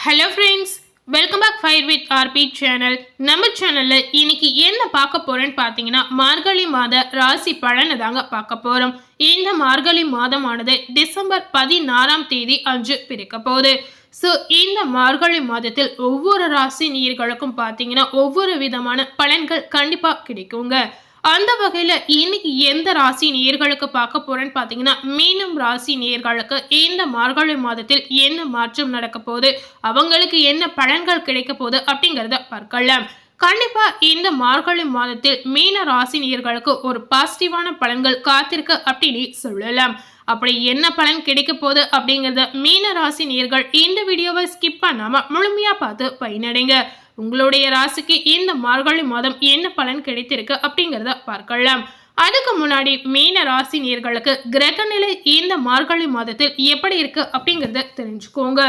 Hello friends welcome back fire with R B channel நம்ம சேனலில் இன்னைக்கு என்ன பார்க்க போகிறேன்னு பார்த்தீங்கன்னா மார்கழி மாத ராசி பலனை தாங்க பார்க்க போகிறோம் இந்த மார்கழி மாதமானது டிசம்பர் பதினாறாம் தேதி அன்று பிறக்க போகுது. ஸோ இந்த மார்கழி மாதத்தில் ஒவ்வொரு ராசி நீர்களுக்கும் பார்த்தீங்கன்னா ஒவ்வொரு விதமான பலன்கள் கண்டிப்பாக கிடைக்குங்க. அந்த வகையில் இன்னைக்கு எந்த ராசி நேர்களுக்கு பார்க்க போறேன்னு பார்த்தீங்கன்னா மீனம் ராசி நேர்களுக்கு இந்த மார்கழி மாதத்தில் என்ன மாற்றம் நடக்க போகுது அவங்களுக்கு என்ன பலன்கள் கிடைக்க போகுது அப்படிங்கிறத பார்க்கலாம். கண்டிப்பா இந்த மார்கழி மாதத்தில் மீன ராசி நேர்களுக்கு ஒரு பாசிட்டிவான பலன்கள் காத்திருக்கு அப்படின்னு சொல்லலாம். அப்படி என்ன பலன் கிடைக்க போகுது அப்படிங்கிறத மீன ராசி நேர்கள் இந்த வீடியோவை ஸ்கிப் பண்ணாம முழுமையா பார்த்து பயனடைங்க. உங்களுடைய ராசிக்கு இந்த மார்கழி மாதம் என்ன பலன் கிடைத்திருக்கு அப்படிங்கிறத பார்க்கலாம். அதுக்கு முன்னாடி மீன ராசி நேர்களுக்கு கிரக நிலை இந்த மார்கழி மாதத்தில் எப்படி இருக்கு அப்படிங்கிறத தெரிஞ்சுக்கோங்க.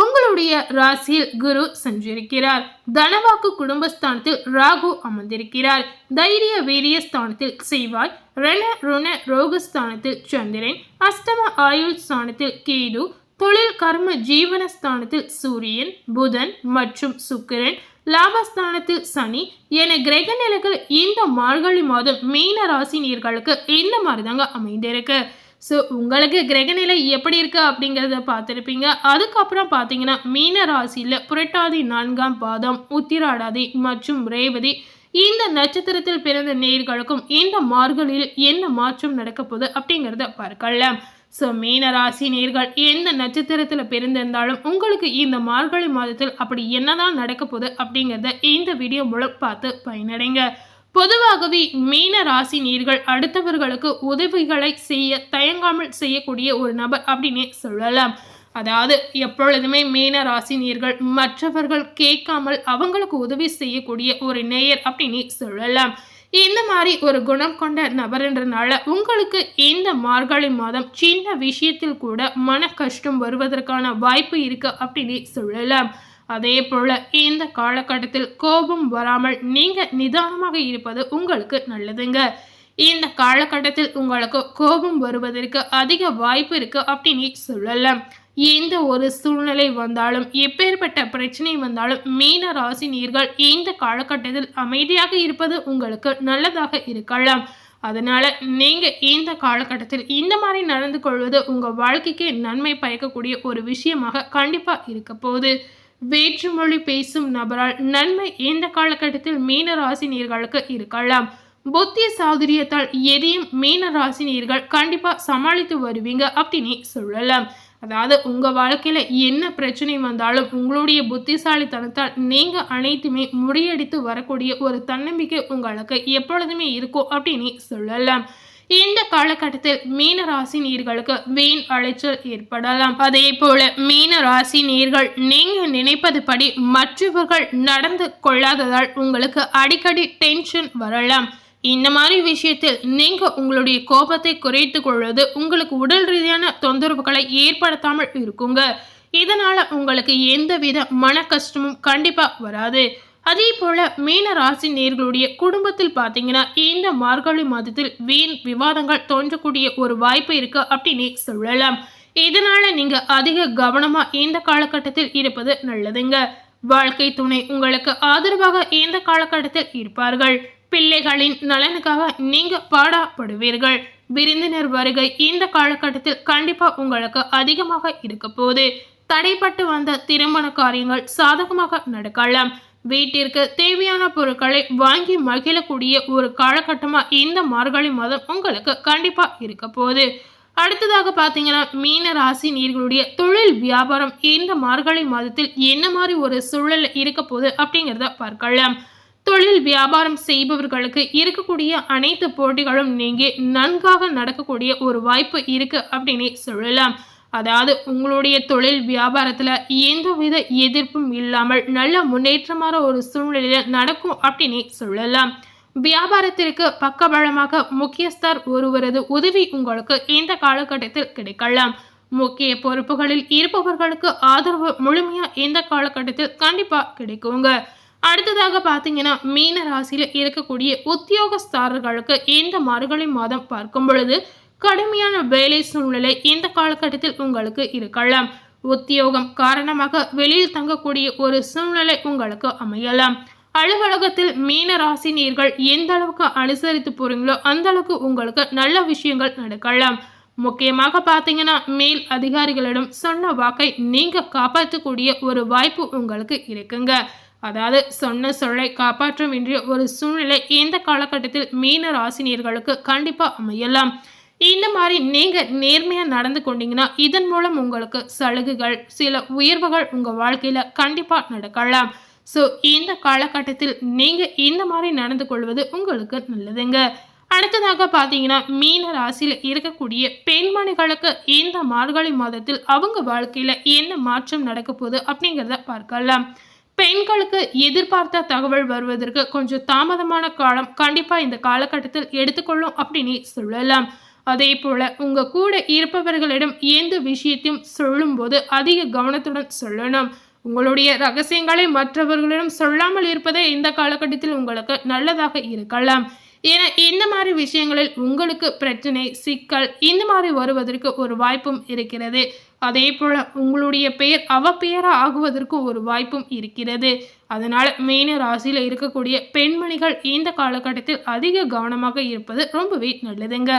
உங்களுடைய ராசியில் குரு சஞ்சரிக்கிறார். தனவாக்கு குடும்பஸ்தானத்தில் ராகு அமர்ந்திருக்கிறார். தைரிய வீரிய ஸ்தானத்தில் செய்வாய் ரண ருண ரோகஸ்தானத்தில் சந்திரன் அஷ்டம ஆயுள் ஸ்தானத்தில் கேது தொழில் கர்ம ஜீவனஸ்தானத்தில் சூரியன் புதன் மற்றும் சுக்கிரன் லாபஸ்தானத்தில் சனி என கிரக நிலைகள் இந்த மார்கழி மாதம் மீன ராசி நீர்களுக்கு இந்த மாதிரி தாங்க அமைந்திருக்கு. ஸோ உங்களுக்கு கிரகநிலை எப்படி இருக்குது அப்படிங்கிறத பார்த்துருப்பீங்க. அதுக்கப்புறம் பார்த்தீங்கன்னா மீன ராசியில் புரட்டாதி நான்காம் பாதம் உத்திராடாதி மற்றும் ரேவதி இந்த நட்சத்திரத்தில் பிறந்த நேர்களுக்கும் இந்த மார்கழியில் என்ன மாற்றம் நடக்க போகுது அப்படிங்கிறத பார்க்கலாம். ஸோ மீன ராசி நேர்கள் எந்த நட்சத்திரத்தில் பிறந்திருந்தாலும் உங்களுக்கு இந்த மார்கழி மாதத்தில் அப்படி என்னதான் நடக்க போகுது அப்படிங்கிறத இந்த வீடியோ மூலம் பார்த்து பயனடைங்க. பொதுவாகவே மீன ராசி நீர்கள் அடுத்தவர்களுக்கு உதவிகளை செய்ய தயங்காமல் செய்யக்கூடிய ஒரு நபர் அப்படின்னே சொல்லலாம். அதாவது எப்பொழுதுமே மீன ராசி நீர்கள் மற்றவர்கள் கேட்காமல் அவங்களுக்கு உதவி செய்யக்கூடிய ஒரு நேயர் அப்படின்னு சொல்லலாம். இந்த மாதிரி ஒரு குணம் கொண்ட நபர்ன்றனால உங்களுக்கு இந்த மார்கழி மாதம் சின்ன விஷயத்தில் கூட மன கஷ்டம் வருவதற்கான வாய்ப்பு இருக்கு அப்படின்னு சொல்லலாம். அதே போல இந்த காலகட்டத்தில் கோபம் வராமல் நீங்க நிதானமாக இருப்பது உங்களுக்கு நல்லதுங்க. இந்த காலகட்டத்தில் உங்களுக்கு கோபம் வருவதற்கு அதிக வாய்ப்பு இருக்கு அப்படின்னு சொல்லலாம். எந்த ஒரு சூழ்நிலை வந்தாலும் எப்பேற்பட்ட பிரச்சனை வந்தாலும் மீன ராசி நீர்கள் இந்த காலகட்டத்தில் அமைதியாக இருப்பது உங்களுக்கு நல்லதாக இருக்கலாம். அதனால நீங்கள் இந்த காலகட்டத்தில் இந்த மாதிரி நடந்து கொள்வது உங்கள் வாழ்க்கைக்கு நன்மை பயக்கக்கூடிய ஒரு விஷயமாக கண்டிப்பாக இருக்க போகுது. வேற்றுமொழி பேசும் நபரால் நன்மை இந்த காலகட்டத்தில் மீன ராசி நீர்களுக்கு இருக்கலாம். புத்திய சாதுரியத்தால் எதையும் மீன ராசி நீர்கள் கண்டிப்பாக சமாளித்து வருவீங்க அப்படின்னு சொல்லலாம். அதாவது உங்கள் வாழ்க்கையில் என்ன பிரச்சனை வந்தாலும் உங்களுடைய புத்திசாலித்தனத்தால் நீங்கள் அனைத்துமே முறியடித்து வரக்கூடிய ஒரு தன்னம்பிக்கை உங்களுக்கு எப்பொழுதுமே இருக்கும் அப்படின்னு சொல்லலாம். இந்த காலகட்டத்தில் மீன ராசி நீர்களுக்கு வீண் அலைச்சல் ஏற்படலாம். அதே போல மீன ராசி நீர்கள் நீங்க நினைப்பது படி மற்றவர்கள் நடந்து கொள்ளாததால் உங்களுக்கு அடிக்கடி டென்ஷன் வரலாம். இந்த மாதிரி விஷயத்தில் நீங்கள் உங்களுடைய கோபத்தை குறைத்து கொள்வது உங்களுக்கு உடல் ரீதியான தொந்தரவுகளை ஏற்படுத்தாமல் இருக்குங்க. இதனால் உங்களுக்கு எந்தவித மன கஷ்டமும் கண்டிப்பாக வராது. அதே போல மீன ராசி நேர்களுடைய குடும்பத்தில் பார்த்தீங்கன்னா இந்த மார்கழி மாதத்தில் வீண் விவாதங்கள் தோன்றக்கூடிய ஒரு வாய்ப்பு இருக்கு அப்படின்னு சொல்லலாம். இதனால நீங்க அதிக கவனமா இந்த காலகட்டத்தில் இருப்பது நல்லதுங்க. வாழ்க்கை துணை உங்களுக்கு ஆதரவாக இந்த காலகட்டத்தில் இருப்பார்கள். பிள்ளைகளின் நலனுக்காக நீங்க பாடாப்படுவீர்கள். விருந்தினர் வருகை இந்த காலகட்டத்தில் கண்டிப்பா உங்களுக்கு அதிகமாக இருக்க போகுது. தடைப்பட்டு வந்த திருமண காரியங்கள் சாதகமாக நடக்கலாம். வீட்டிற்கு தேவையான பொருட்களை வாங்கி மகிழக்கூடிய ஒரு காலகட்டமாக இந்த மார்கழி மாதம் உங்களுக்கு கண்டிப்பாக இருக்க போகுது. அடுத்ததாக பார்த்தீங்கன்னா மீன ராசி நீர்களுடைய தொழில் வியாபாரம் இந்த மார்கழி மாதத்தில் என்ன மாதிரி ஒரு சூழல் இருக்க போகுது அப்படிங்கிறத பார்க்கலாம். தொழில் வியாபாரம் செய்பவர்களுக்கு இருக்கக்கூடிய அனைத்து போட்டிகளும் நீங்கி நன்காக நடக்கக்கூடிய ஒரு வாய்ப்பு இருக்கு அப்படின்னு சொல்லலாம். அதாவது உங்களுடைய தொழில் வியாபாரத்தில் எந்தவித எதிர்ப்பும் இல்லாமல் நல்ல முன்னேற்றமான ஒரு சூழ்நிலையில் நடக்கும் அப்படின்னு சொல்லலாம். வியாபாரத்திற்கு பக்கபலமாக முக்கியஸ்தர் ஒருவரது உதவி உங்களுக்கு இந்த காலகட்டத்தில் கிடைக்கலாம். முக்கிய பொறுப்புகளில் இருப்பவர்களுக்கு ஆதரவு முழுமையா இந்த காலகட்டத்தில் கண்டிப்பா கிடைக்குங்க. அடுத்ததாக பார்த்தீங்கன்னா மீன ராசியில் இருக்கக்கூடிய உத்தியோகஸ்தாரர்களுக்கு இந்த மார்கழி மாதம் பார்க்கும் பொழுது கடுமையான வேலை சூழ்நிலை இந்த காலகட்டத்தில் உங்களுக்கு இருக்கலாம். உத்தியோகம் காரணமாக வெளியில் தங்கக்கூடிய ஒரு சூழ்நிலை உங்களுக்கு அமையலாம். அலுவலகத்தில் மீன நீர்கள் எந்த அளவுக்கு அனுசரித்து போறீங்களோ அந்த அளவுக்கு உங்களுக்கு நல்ல விஷயங்கள் நடக்கலாம். முக்கியமாக பார்த்தீங்கன்னா மேல் அதிகாரிகளிடம் சொன்ன வாக்கை நீங்க காப்பாற்றக்கூடிய ஒரு வாய்ப்பு உங்களுக்கு இருக்குங்க. அதாவது சொன்ன சொல்லை காப்பாற்ற வேண்டிய ஒரு சூழ்நிலை இந்த காலகட்டத்தில் மீன ராசினியர்களுக்கு கண்டிப்பாக அமையலாம். இந்த மாதிரி நீங்கள் நேர்மையாக நடந்து கொண்டீங்கன்னா இதன் மூலம் உங்களுக்கு சலுகைகள் சில உயர்வுகள் உங்கள் வாழ்க்கையில் கண்டிப்பாக நடக்கலாம். ஸோ இந்த காலகட்டத்தில் நீங்கள் இந்த மாதிரி நடந்து கொள்வது உங்களுக்கு நல்லதுங்க. அடுத்ததாக பார்த்தீங்கன்னா மீன ராசியில் இருக்கக்கூடிய பெண்மணிகளுக்கு இந்த மார்கழி மாதத்தில் அவங்க வாழ்க்கையில் என்ன மாற்றம் நடக்க போகுது அப்படிங்கிறத பார்க்கலாம். பெண்களுக்கு எதிர்பார்த்த தகவல் வருவதற்கு கொஞ்சம் தாமதமான காலம் கண்டிப்பாக இந்த காலகட்டத்தில் எடுத்துக்கொள்ளும் அப்படின்னு சொல்லலாம். அதே போல உங்க கூட இருப்பவர்களிடம் எந்த விஷயத்தையும் சொல்லும்போது அதிக கவனத்துடன் சொல்லணும். உங்களுடைய ரகசியங்களை மற்றவர்களிடம் சொல்லாமல் இருப்பதே இந்த காலகட்டத்தில் உங்களுக்கு நல்லதாக இருக்கலாம். ஏன்னா இந்த மாதிரி விஷயங்களில் உங்களுக்கு பிரச்சனை சிக்கல் இந்த மாதிரி வருவதற்கு ஒரு வாய்ப்பும் இருக்கிறது. அதே போல் உங்களுடைய பெயர் அவ பெயராக ஆகுவதற்கு ஒரு வாய்ப்பும் இருக்கிறது. அதனால் மீன ராசியில் இருக்கக்கூடிய பெண்மணிகள் இந்த காலகட்டத்தில் அதிக கவனமாக இருப்பது ரொம்பவே நல்லதுங்க.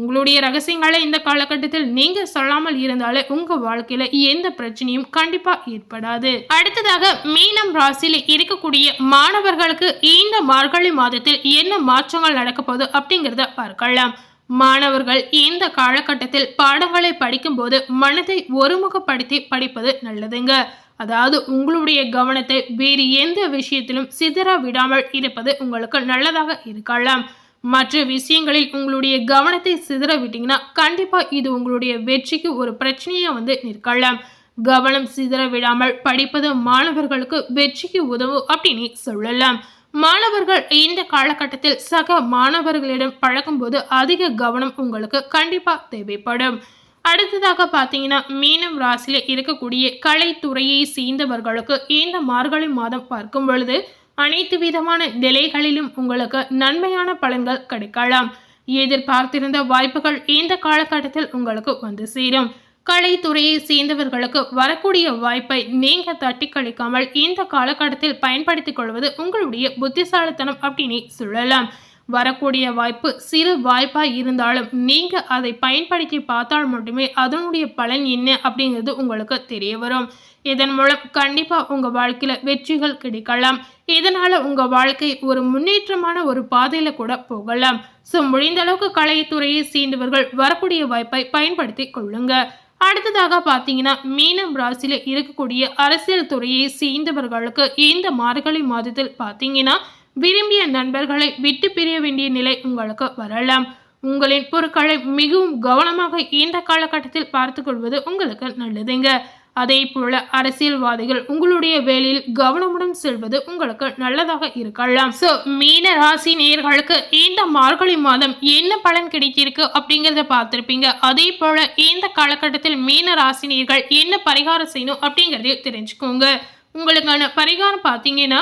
உங்களுடைய ரகசியங்களை இந்த காலகட்டத்தில் நீங்க சொல்லாமல் இருந்தாலே உங்க வாழ்க்கையில எந்த பிரச்சனையும் கண்டிப்பா ஏற்படாது. அடுத்ததாக மீனம் ராசியில இருக்கக்கூடிய மாணவர்களுக்கு இந்த மார்கழி மாதத்தில் என்ன மாற்றங்கள் நடக்க போகுது அப்படிங்கிறத பார்க்கலாம். மாணவர்கள் இந்த காலகட்டத்தில் பாடங்களை படிக்கும்போது மனதை ஒருமுகப்படுத்தி படிப்பது நல்லதுங்க. அதாவது உங்களுடைய கவனத்தை வேறு எந்த விஷயத்திலும் சிதற விடாமல் இருப்பது உங்களுக்கு நல்லதாக இருக்கலாம். மற்ற விஷயங்களில் உங்களுடைய கவனத்தை சிதற விட்டீங்கன்னா கண்டிப்பாக இது உங்களுடைய வெற்றிக்கு ஒரு பிரச்சனையாக வந்து நிற்கலாம். கவனம் சிதற விடாமல் படிப்பது மாணவர்களுக்கு வெற்றிக்கு உதவும் அப்படின்னு சொல்லலாம். மாணவர்கள் இந்த காலகட்டத்தில் சக மாணவர்களிடம் பழகும்போது அதிக கவனம் உங்களுக்கு கண்டிப்பா தேவைப்படும். அடுத்ததாக பார்த்தீங்கன்னா மீனம் ராசியில் இருக்கக்கூடிய கலைத்துறையை சேர்ந்தவர்களுக்கு இந்த மார்கழி மாதம் பார்க்கும் பொழுது அனைத்து விதமான நிலைகளிலும் உங்களுக்கு நன்மையான பலன்கள் கிடைக்கலாம். எதிர்பார்த்திருந்த வாய்ப்புகள் இந்த காலகட்டத்தில் உங்களுக்கு வந்து சேரும். கலைத்துறையை சேர்ந்தவர்களுக்கு வரக்கூடிய வாய்ப்பை நீங்க தட்டி கழிக்காமல் இந்த காலகட்டத்தில் பயன்படுத்திக் கொள்வது உங்களுடைய புத்திசாலித்தனம் அப்படின்னு சொல்லலாம். வரக்கூடிய வாய்ப்பு சிறு வாய்ப்பாக இருந்தாலும் நீங்கள் அதை பயன்படுத்தி பார்த்தால் மட்டுமே அதனுடைய பலன் என்ன அப்படிங்கிறது உங்களுக்கு தெரிய வரும். இதன் மூலம் கண்டிப்பாக உங்கள் வாழ்க்கையில் வெற்றிகள் கிடைக்கலாம். இதனால் உங்கள் வாழ்க்கை ஒரு முன்னேற்றமான ஒரு பாதையில் கூட போகலாம். ஸோ முடிந்த அளவுக்கு கலைத்துறையை சேர்ந்தவர்கள் வரக்கூடிய வாய்ப்பை பயன்படுத்தி கொள்ளுங்கள் அடுத்ததாக பார்த்தீங்கன்னா மீனம் ராசியில் இருக்கக்கூடிய அரசியல் துறையை சேர்ந்தவர்களுக்கு இந்த மார்கழி மாதத்தில் பார்த்தீங்கன்னா விரும்பிய நண்பர்களை விட்டு பிரிய வேண்டிய நிலை உங்களுக்கு வரலாம். உங்களின் பொருட்களை மிகவும் கவனமாக இந்த காலகட்டத்தில் பார்த்து கொள்வது உங்களுக்கு நல்லதுங்க. அதே போல அரசியல்வாதிகள் உங்களுடைய வேலையில் கவனமுடன் செல்வது உங்களுக்கு நல்லதாக இருக்கலாம். ஸோ மீன ராசி நேர்களுக்கு இந்த மார்கழி மாதம் என்ன பலன் கிடைத்திருக்கு அப்படிங்கிறத பார்த்துருப்பீங்க. அதே போல இந்த காலகட்டத்தில் மீன ராசி நேர்கள் என்ன பரிகாரம் செய்யணும் அப்படிங்கிறதையும் தெரிஞ்சுக்கோங்க. உங்களுக்கான பரிகாரம் பார்த்தீங்கன்னா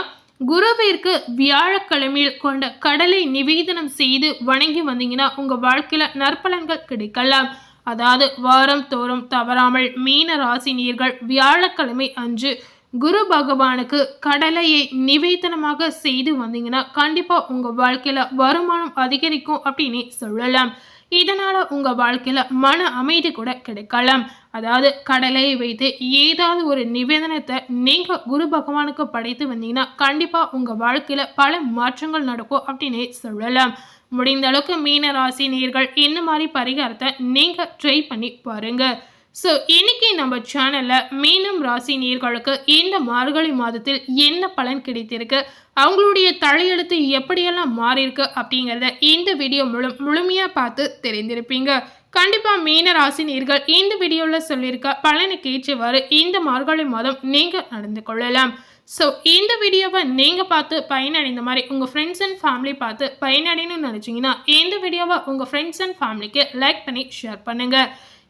குருவிற்கு வியாழக்கிழமையில் கொண்ட கடலை நிவேதனம் செய்து வணங்கி வந்தீங்கன்னா உங்க வாழ்க்கையில நற்பலன்கள் கிடைக்கலாம். அதாவது வாரம் தோறும் தவறாமல் மீன ராசி நீர்கள் வியாழக்கிழமை அன்று குரு பகவானுக்கு கடலையை நிவேதனமாக செய்து வந்தீங்கன்னா கண்டிப்பாக உங்கள் வாழ்க்கையில் வருமானம் அதிகரிக்கும் அப்படின்னு சொல்லலாம். இதனால் உங்கள் வாழ்க்கையில் மன அமைதி கூட கிடைக்கலாம். அதாவது கடலையை வைத்து ஏதாவது ஒரு நிவேதனத்தை நீங்கள் குரு பகவானுக்கு படைத்து வந்தீங்கன்னா கண்டிப்பாக உங்கள் வாழ்க்கையில் பல மாற்றங்கள் நடக்கும் அப்படின்னே சொல்லலாம். முடிந்த அளவுக்கு மீன ராசி நீர்கள் இந்த மாதிரி பரிகாரத்தை நீங்கள் ட்ரை பண்ணி பாருங்கள் ஸோ இன்னைக்கு நம்ம சேனலில் மீனம் ராசி நீர்களுக்கு இந்த மார்கழி மாதத்தில் என்ன பலன் கிடைத்திருக்கு? அவங்களுடைய தலையெழுத்து எப்படியெல்லாம் மாறியிருக்கு அப்படிங்கிறத இந்த வீடியோ மூலம் முழுமையாக பார்த்து தெரிந்திருப்பீங்க. கண்டிப்பாக மீன ராசி நீர்கள் இந்த வீடியோவில் சொல்லியிருக்க பலனுக்கு ஏற்றவாறு இந்த மார்கழி மாதம் நீங்கள் நடந்து கொள்ளலாம். ஸோ இந்த வீடியோவை நீங்கள் பார்த்து பயனடைந்த மாதிரி உங்கள் ஃப்ரெண்ட்ஸ் அண்ட் ஃபேமிலி பார்த்து பயனடையணும்னு நினச்சிங்கன்னா இந்த வீடியோவை உங்கள் ஃப்ரெண்ட்ஸ் அண்ட் ஃபேமிலிக்கு லைக் பண்ணி ஷேர் பண்ணுங்கள்